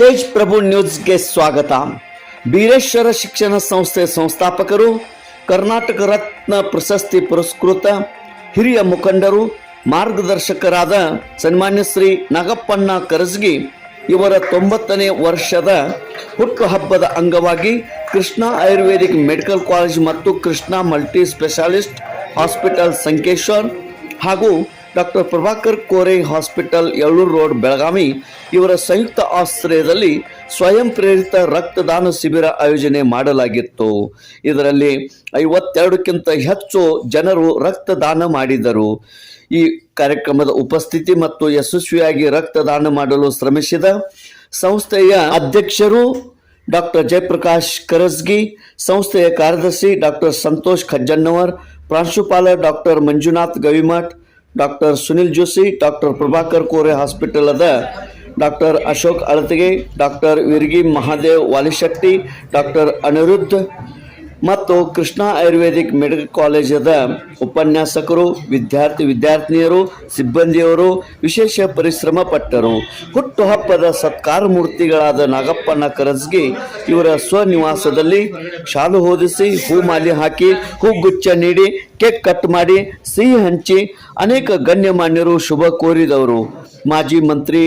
ತೇಜ್ ಪ್ರಭು ನ್ಯೂಸ್ಗೆ ಸ್ವಾಗತ. ಬೀರೇಶ್ವರ ಶಿಕ್ಷಣ ಸಂಸ್ಥೆ ಸಂಸ್ಥಾಪಕರು, ಕರ್ನಾಟಕ ರತ್ನ ಪ್ರಶಸ್ತಿ ಪುರಸ್ಕೃತ ಹಿರಿಯ ಮುಖಂಡರು, ಮಾರ್ಗದರ್ಶಕರಾದ ಸನ್ಮಾನ್ಯ ಶ್ರೀ ನಾಗಪ್ಪಣ್ಣ ಕರಸ್ಗಿ ಇವರ ತೊಂಬತ್ತನೇ ವರ್ಷದ ಹುಟ್ಟುಹಬ್ಬದ ಅಂಗವಾಗಿ ಕೃಷ್ಣ ಆಯುರ್ವೇದಿಕ್ ಮೆಡಿಕಲ್ ಕಾಲೇಜ್ ಮತ್ತು Krishna multi specialist hospital Sankeshwar ಹಾಗೂ doctor Prabhakar Kore hospital Yallur road, Belagavi. ಇವರ ಸಂಯುಕ್ತ ಆಶ್ರಯದಲ್ಲಿ ಸ್ವಯಂ ಪ್ರೇರಿತ ರಕ್ತದಾನ ಶಿಬಿರ ಆಯೋಜನೆ ಮಾಡಲಾಗಿತ್ತು. ಇದರಲ್ಲಿ ಐವತ್ತೆರಡಕ್ಕಿಂತ ಹೆಚ್ಚು ಜನರು ರಕ್ತದಾನ ಮಾಡಿದರು. ಈ ಕಾರ್ಯಕ್ರಮದ ಉಪಸ್ಥಿತಿ ಮತ್ತು ಯಶಸ್ವಿಯಾಗಿ ರಕ್ತದಾನ ಮಾಡಲು ಶ್ರಮಿಸಿದ ಸಂಸ್ಥೆಯ ಅಧ್ಯಕ್ಷರು ಡಾಕ್ಟರ್ ಜಯಪ್ರಕಾಶ್ ಕರಸ್ಗಿ ಸಂಸ್ಥೆಯ ಕಾರ್ಯದರ್ಶಿ ಡಾಕ್ಟರ್ ಸಂತೋಷ್ ಖಜ್ಜನ್ನವರ್, ಪ್ರಾಂಶುಪಾಲ doctor Manjunath Gavimath doctor Sunil Joshi, doctor Prabhakar Kore ಹಾಸ್ಪಿಟಲದ doctor Ashok ಅಳತಿಗೆ, ಡಾಕ್ಟರ್ ವಿರ್ಗಿ ಮಹಾದೇವ್ ವಾಲಿಶಕ್ತಿ ಡಾಕ್ಟರ್ ಅನಿರುದ್ಧ ಮತ್ತು ಕೃಷ್ಣ ಆಯುರ್ವೇದಿಕ್ ಮೆಡಿಕಲ್ ಕಾಲೇಜದ ಉಪನ್ಯಾಸಕರು, ವಿದ್ಯಾರ್ಥಿ ವಿದ್ಯಾರ್ಥಿನಿಯರು, ಸಿಬ್ಬಂದಿಯವರು ವಿಶೇಷ ಪರಿಶ್ರಮ ಪಟ್ಟರು. ಹುಟ್ಟುಹಬ್ಬದ ಸತ್ಕಾರ ಮೂರ್ತಿಗಳಾದ ನಾಗಪ್ಪನ ಕರಸ್ಗಿ ಇವರ ಸ್ವನಿವಾಸದಲ್ಲಿ ಶಾಲು ಹೊದಿಸಿ ಹೂಮಾಲಿ ಹಾಕಿ ಹೂಗುಚ್ಛ ನೀಡಿ ಕೇಕ್ ಕಟ್ ಮಾಡಿ ಸಿಹಿ ಹಂಚಿ ಅನೇಕ ಗಣ್ಯಮಾನ್ಯರು ಶುಭ ಕೋರಿದವರು. ಮಾಜಿ ಮಂತ್ರಿ,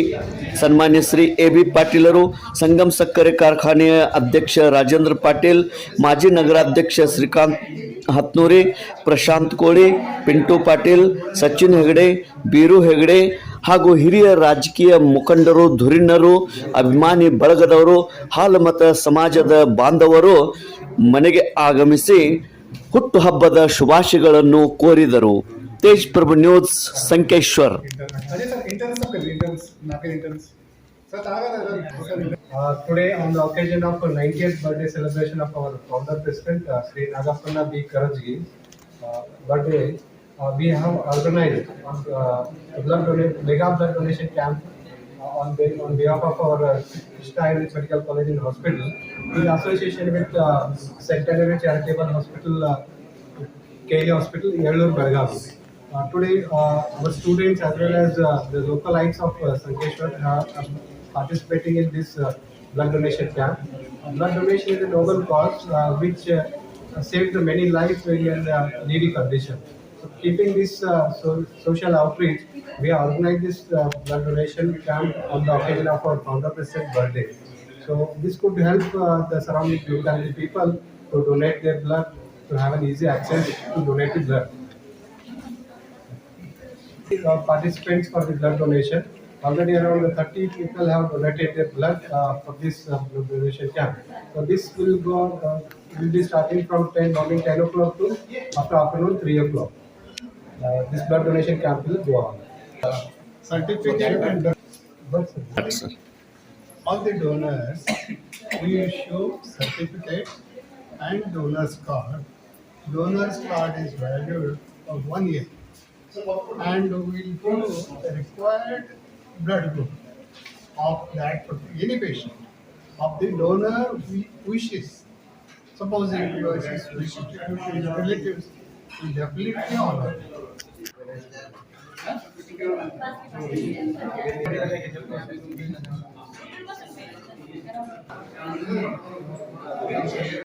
ಸನ್ಮಾನ್ಯ ಶ್ರೀ ಎ ಬಿ ಪಾಟೀಲರು, ಸಂಗಮ್ ಸಕ್ಕರೆ ಕಾರ್ಖಾನೆಯ ಅಧ್ಯಕ್ಷ ರಾಜೇಂದ್ರ ಪಾಟೀಲ್, ಮಾಜಿ ನಗರಾಧ್ಯಕ್ಷ ಶ್ರೀಕಾಂತ್ ಹತ್ನೂರಿ, ಪ್ರಶಾಂತ್ ಕೋಳಿ, ಪಿಂಟು ಪಾಟೀಲ್, ಸಚಿನ್ ಹೆಗಡೆ, ಬೀರು ಹೆಗಡೆ ಹಾಗೂ ಹಿರಿಯ ರಾಜಕೀಯ ಮುಖಂಡರು, ಧುರೀಣರು, ಅಭಿಮಾನಿ ಬಳಗದವರು, ಹಾಲಮತ ಸಮಾಜದ ಬಾಂಧವರು ಮನೆಗೆ ಆಗಮಿಸಿ ಹುಟ್ಟು ಹಬ್ಬದ ಶುಭಾಶಯಗಳನ್ನು ಕೋರಿದರು Tej Prabhu news Sankeshwar Sir, uh, on on of occasion of 90th birthday celebration of our founder president B Sri Nagappanna B. Karajgi uh, birthday, uh, we have organized a on the, on behalf of our uh, Krishna Ayurvedic Medical College and Hospital in association with uh, Centenary Charitable Hospital uh, KL Hospital, Yellur, Belgavi. Uh, today, uh, our students as well as uh, the localites of uh, Sankeshwar are are participating in this blood donation camp. Blood donation is a noble cause which saves many lives in a needy condition. So, keeping this uh, so, social outreach, we have organized this uh, blood donation camp on the occasion of our founder president birthday. So, this could help uh, the surrounding locality people to donate their blood to have an easy access to donate the blood. Participants for the blood donation. Already around 30 people have donated their blood uh, for this uh, blood donation camp. So this will go, uh, will be starting from 10 morning 10 o'clock to after afternoon 3 o'clock. Uh, this blood donation camp will go on. certificate and Birth certificate. all the donors, we issue certificate and donors card. Donors card is valued for one year. And we will do the required blood group of that, partic- any patient, of the donor we wishes. Suppose if your wishes, wishes to give to his relatives, definitely